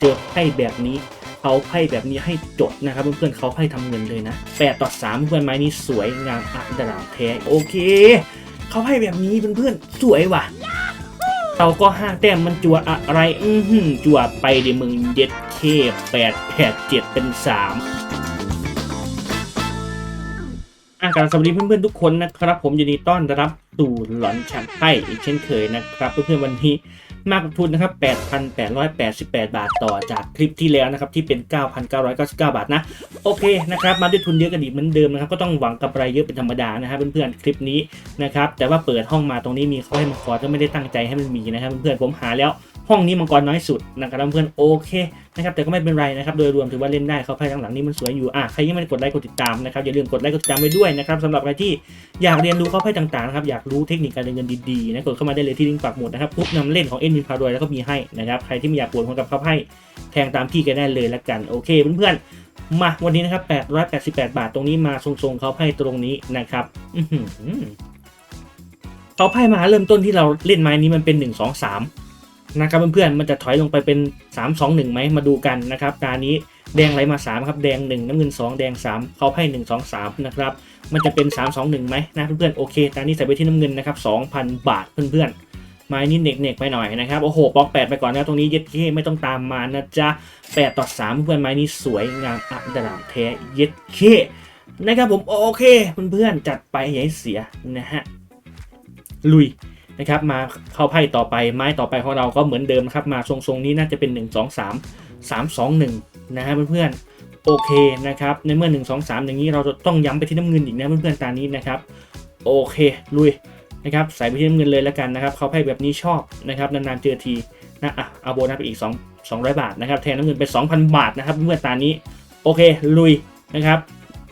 เจอไพ่แบบนี้เขาไพ่แบบนี้ให้จดนะครับเพื่อนๆเขาไพ่ทำเงินเลยนะ8ต่อ3เพื่อนไม้นี้สวยงามอันดาบแท้โอเคเขาไพ่แบบนี้เพื่อนๆสวยว่ะเราก็ห้าแต้มมันจัวอะไร อือหือจัวไปดิมึงเย็ดเคแปดแปดเจ็ดเป็นสามอากาศสวัสดีเพื่อนๆทุกคนนะครับ ผมยินดีต้อนรับ สู่หลอนชันไพ่อีกเช่นเคยนะครับเพื่อนๆวันนี้มากทุนนะครับ 8,888 บาทต่อจากคลิปที่แล้วนะครับ ที่เป็น 9,999 บาทนะ โอเคนะครับ มาด้วยทุนเยอะกันอีกเหมือนเดิมนะครับ ก็ต้องหวังกำไรเยอะเป็นธรรมดานะครับเพื่อนๆคลิปนี้นะครับ แต่ว่าเปิดห้องมาตรงนี้มีเขาให้มังกรก็ไม่ได้ตั้งใจให้มันมีนะครับเพื่อนๆผมหาแล้วห้องนี้มังกรน้อยสุดนะครับเพื่อนๆโอเค นะครับแต่ก็ไม่เป็นไรนะครับโดยรวมถือว่าเล่นได้เขาไพ่ข้างหลังนี่มันสวยอยู่อะใครยังไม่ได้กดไลค์กดติดตามนะครับอย่าลืมกดไลค์กดติดตามไว้ด้วยนะครับสำหรับใครที่อยากเรียนรู้เขาไพ่ต่างๆนะครับอยากรู้เทคนิคการเล่นเงินดีๆนะกดเข้ามาได้เลยที่ลิงก์ปักหมุดนะครับปุ๊บนำเล่นของเอ็นมินพารวยแล้วก็มีให้นะครับใครที่ไม่อยากปวดหัวกับเขาไพ่แทงตามพี่กันได้เลยละกันโอเคเพื่อนๆมาวันนี้นะครับ888 บาทตรงนี้มาทรงๆเขาไพ่ตรงนี้นะครับเขาไพ่มาเริ่มต้นที่เราเล่นไม้นี้มันเป็น 1 2 3 นะครับเพื่อนๆมันจะถอยลงไปเป็น 3 2 1ไหมมาดูกันนะครับตานี้แดงไหลมา 3 ครับ แดง 1 น้ำเงิน 2 แดง 3 เขาให้ 1 2 3 นะครับ มันจะเป็น 3 2 1ไหมนะเพื่อนๆโอเคตานี้ใส่ไปที่น้ำเงินนะครับ 2,000 บาทเพื่อนๆไม้นี้เน็กๆไปหน่อยนะครับ โอ้โหบล็อก 8 ไปก่อนนะตรงนี้เย็ดเคไม่ต้องตามมานะจ๊ะ 8 ต่อ 3 เพื่อนๆไม้นี้สวยงามอัดาบแท้เย็ดเคนะครับผมโอเคเพื่อนๆจัดไปอย่าให้เสียนะฮะลุย นะครับมาเข้าไพ่ต่อไปไม้ต่อไปของเราก็เหมือนเดิมนะครับมาทรงๆนี้น่าจะเป็น 1 2 3 3 2 1นะฮะเพื่อนๆโอเคนะครับในเมื่อ 1 2 3 อย่างนี้เราจะต้องย้ำไปที่น้ำเงินอีกนะเพื่อนๆตานี้นะครับโอเคลุยนะครับใส่ไปที่น้ำเงินเลยแล้วกันนะครับเขาไพ่แบบนี้ชอบนะครับนานๆเจอทีนะอะเอาโบนัสไปอีก 2 200 บาทนะครับแทนน้ำเงินไป 2,000 บาทนะครับเพื่อนๆตานี้โอเคลุยนะครับ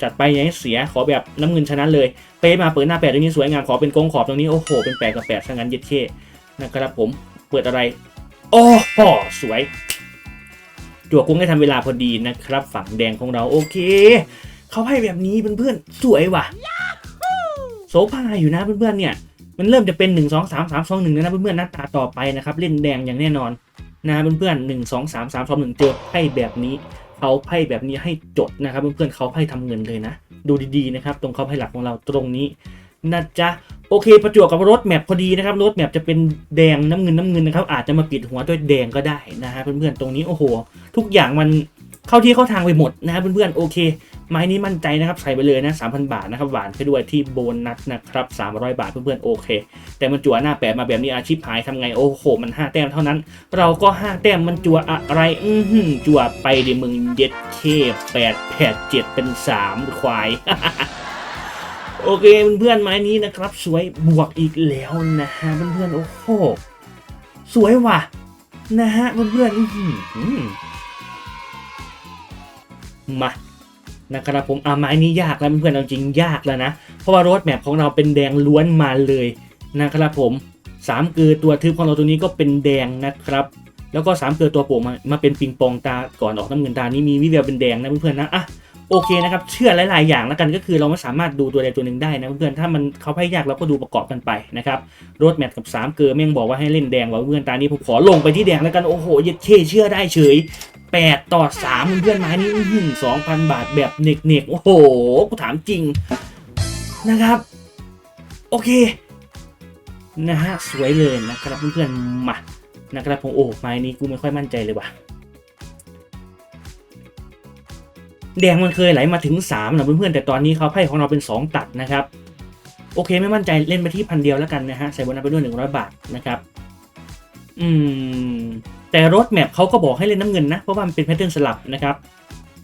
จัดไปอย่าให้เสียขอแบบน้ำเงินชนะเลย เป๊ะมาเปิดหน้าแปดตรงนี้สวยงามขอเป็นกงขอบตรงนี้โอ้โหเป็นแปดกับแปดซะงั้นเย็ดเคนะครับผมเปิดอะไร โอ้โหสวยจั่วกุ้งได้ทำเวลาพอดีนะครับ ฝั่งแดงของเราโอเค เขาให้แบบนี้เพื่อนๆสวยว่ะโซฟาอยู่นะเพื่อนๆเนี่ยมันเริ่มจะเป็น 1 2 3 3 2 1แล้วนะเพื่อนๆหน้าตาต่อไปนะครับ เล่นแดงอย่างแน่นอนนะเพื่อนๆ1 2 3 3 2 1เจอไพ่แบบนี้ เขาไพ่แบบนี้ให้จดนะครับ เพื่อนๆเขาไพ่ทำเงินเลยนะ ดูดีๆนะครับ ตรงเขาไพ่หลักของเราตรงนี้นะจ๊ะโอเคประจวบกับรถแมพพอดีนะครับรถแมพจะเป็นแดงน้ำเงินน้ำเงินนะครับอาจจะมาปิดหัวด้วยแดงก็ได้นะฮะเพื่อนๆตรงนี้โอ้โห ทุกอย่างมันเข้าที่เข้าทางไปหมดนะฮะเพื่อนๆโอเค ไม้นี้มั่นใจนะครับใส่ไปเลยนะ3,000บาทนะครับหวานไปด้วยที่โบนัสนะครับ300บาทเพื่อนๆโอเค แต่มันจั่วหน้าแปะมาแบบนี้อาชีพหายทำไงโอ้โหมัน5แต้มเท่านั้น เราก็5แต้มมันจั่วอะไรอือหือจั่วไปดิมึงเย็ดเคแปดแปดเจ็ดเป็นสามควายโอเคเพื่อนๆไม้นี้นะครับ สวยบวกอีกแล้วนะฮะเพื่อนๆโอ้โหสวยว่ะ นะฮะเพื่อนๆอือหือมา นะครับผมอาไม้นี้ยากแล้วเพื่อนเอาจริงยากแล้วนะ เพราะว่ารถแมพของเราเป็นแดงล้วนมาเลยนะครับผมสามเกลือตัวทึบของเราตัวนี้ก็เป็นแดงนะครับแล้วก็สามเกลือตัวโป่งมามาเป็นปิงปองตาก่อนออกน้ำเงินตานี้มีวิแววเป็นแดงนะเพื่อนๆนะอะโอเคนะครับเชื่อหลายๆอย่างแล้วกันก็คือเราไม่สามารถดูตัวใดตัวหนึ่งได้นะเพื่อนๆถ้ามันเขาให้ยากเราก็ดูประกอบกันไปนะครับรถแมทกับสามเกลือแม่งบอกว่าให้เล่นแดงว่ะเพื่อนตานี้ผมขอลงไปที่แดงแล้วกันโอ้โหย็ดเคเชื่อได้เฉย 8 ต่อ 3 เพื่อนๆไม้นี้สองพันบาทแบบเน็กๆ โอ้โห กูถามจริงนะครับ โอเค นะฮะ สวยเลยนะครับเพื่อนๆ มานะครับผมโอ้ไม้นี้กูไม่ค่อยมั่นใจเลยว่ะแดงมันเคยไหลมาถึง3นะเพื่อนๆแต่ตอนนี้เขาไพ่ของเราเป็น 2 ตัดนะครับ โอเคไม่มั่นใจเล่นไปที่พันเดียวแล้วกันนะฮะใส่โบนัสไปด้วย100 บาทนะครับ อืม แต่รถแมพเขาก็บอกให้เล่นน้ำเงินนะ เพราะว่ามันเป็นแพทเทิร์นสลับนะครับ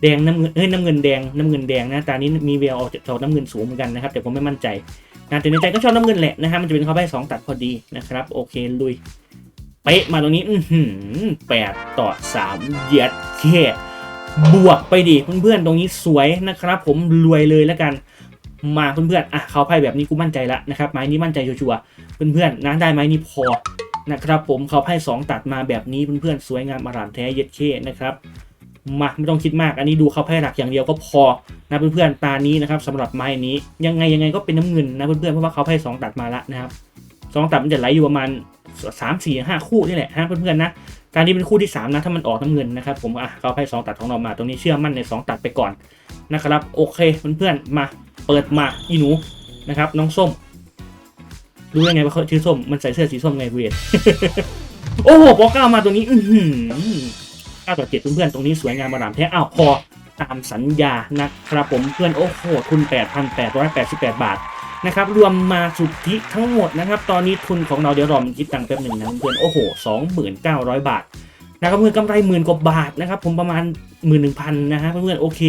แดงน้ำเงินเฮ้ยน้ำเงินแดงน้ำเงินแดงนะตานี้มีเวลออกจากน้ำเงินสูงเหมือนกันนะครับแต่ผมไม่มั่นใจนะแต่ในใจก็ชอบน้ำเงินแหละนะฮะมันจะเป็นเขาไปสองตัดพอดีนะครับโอเคลุยเป๊ะมาตรงนี้อืแปดต่อสามเหยียดแค่บวกไปดิเพื่อนๆตรงนี้สวยนะครับ ผมรวยเลยแล้วกันมาเพื่อนๆอะเขาไพ่แบบนี้กูมั่นใจแล้วนะครับไม้นี้มั่นใจชัวร์เพื่อนๆนะได้ไม้นี้พอ นะครับผมเขาไพ่สองตัดมาแบบนี้เพื่อนๆสวยงามอารามแท้เย็ดเคนะครับมาไม่ต้องคิดมากอันนี้ดูเขาไพ่หลักอย่างเดียวก็พอนะเพื่อนๆตานี้นะครับสำหรับไม้นี้ยังไงยังไงก็เป็นน้ำเงินนะเพื่อนๆเพราะว่าเขาไพ่สองตัดมาแล้วนะครับสองตัดมันจะไหลอยู่ประมาณสามสี่ห้าคู่นี่แหละฮะเพื่อนๆนะการนี้เป็นคู่ที่สามนะถ้ามันออกน้ำเงินนะครับผมอะเขาให้สองตัดของเรามาตรงนี้เชื่อมั่นในสองตัดไปก่อนนะครับโอเคเพื่อนๆมาเปิดมาอีหนูนะครับน้องส้ม รู้ได้ไงว่าเขาชื่อส้ม มันใส่เสื้อสีส้มไงเวียนโอ้โหพอกก้ามาตัวนี้ อือหือเก้าต่อเจ็ดเพื่อนๆ ตรงนี้สวยงามมาดามแท้ อ้าวพอตามสัญญานะครับผมเพื่อน โอ้โหทุน 8,888 บาทนะครับรวมมาสุทธิทั้งหมดนะครับ ตอนนี้ทุนของเราเดี๋ยวรอมันคิดตังค์แป๊บหนึ่งนะเพื่อนโอ้โห 2,900 บาทนะครับเพื่อนกำไรหมื่นกว่าบาทนะครับผมประมาณ 11,000นะฮะเพื่อนโอเค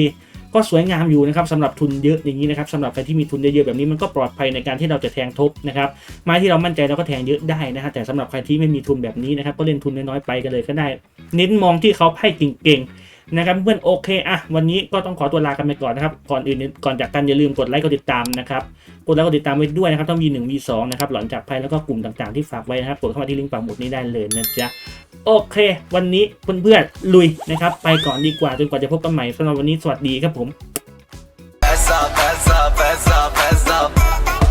ก็สวยงามอยู่นะครับสำหรับทุนเยอะอย่างนี้นะครับสำหรับใครที่มีทุนเยอะๆแบบนี้มันก็ปลอดภัยในการที่เราจะแทงทบนะครับไม้ที่เรามั่นใจเราก็แทงเยอะได้นะฮะแต่สำหรับใครที่ไม่มีทุนแบบนี้นะครับก็เล่นทุนน้อยๆไปกันเลยก็ได้ เน้นมองที่เขาไพ่เก่งๆนะครับเพื่อนโอเคอะวันนี้ก็ต้องขอตัวลากันไปก่อนนะครับก่อนอื่นก่อนจากกันอย่าลืมกดไลค์กดติดตามนะครับกดไลค์กดติดตามไว้ด้วยนะครับต้อง V1 V2 นะครับหลังจากไพ่แล้วก็กลุ่มต่างๆที่ฝากไว้นะครับกดเข้ามาที่ลิงก์ปักหมุดนี้ได้เลยนะจ๊ะ โอเค วันนี้เพื่อนๆลุยนะครับ ไปก่อนดีกว่าจนกว่าจะพบกันใหม่สำหรับวันนี้สวัสดีครับผม